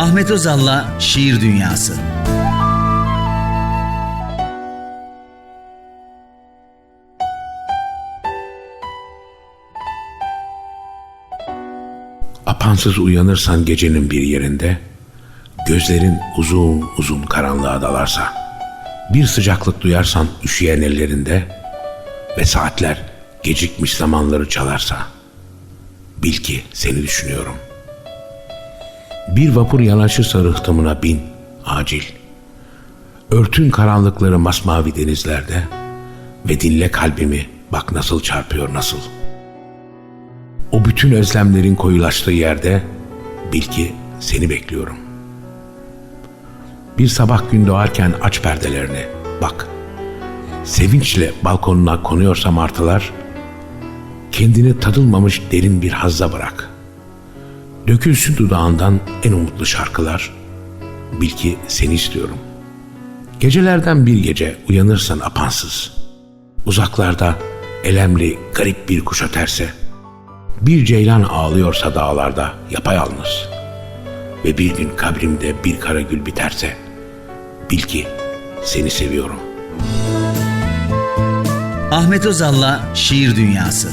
Ahmet Özal'la Şiir Dünyası. Apansız uyanırsan gecenin bir yerinde, gözlerin uzun uzun karanlığa dalarsa, bir sıcaklık duyarsan üşüyen ellerinde ve saatler gecikmiş zamanları çalarsa, bil ki seni düşünüyorum. Bir vapur yanaşırsa rıhtımına bin, acil. Örtün karanlıkları masmavi denizlerde ve dinle kalbimi bak nasıl çarpıyor nasıl.'' O bütün özlemlerin koyulaştığı yerde bil ki seni bekliyorum. Bir sabah gün doğarken aç perdelerini. Bak. Sevinçle balkonuna konuyorsa martılar, kendini tadılmamış derin bir hazza bırak. Dökülsün dudağından en umutlu şarkılar. Bil ki seni istiyorum. Gecelerden bir gece uyanırsan apansız. Uzaklarda elemli garip bir kuş öterse, bir ceylan ağlıyorsa dağlarda yapayalnız ve bir gün kabrimde bir kara gül biterse bil ki seni seviyorum. Ahmet Özal'la Şiir Dünyası.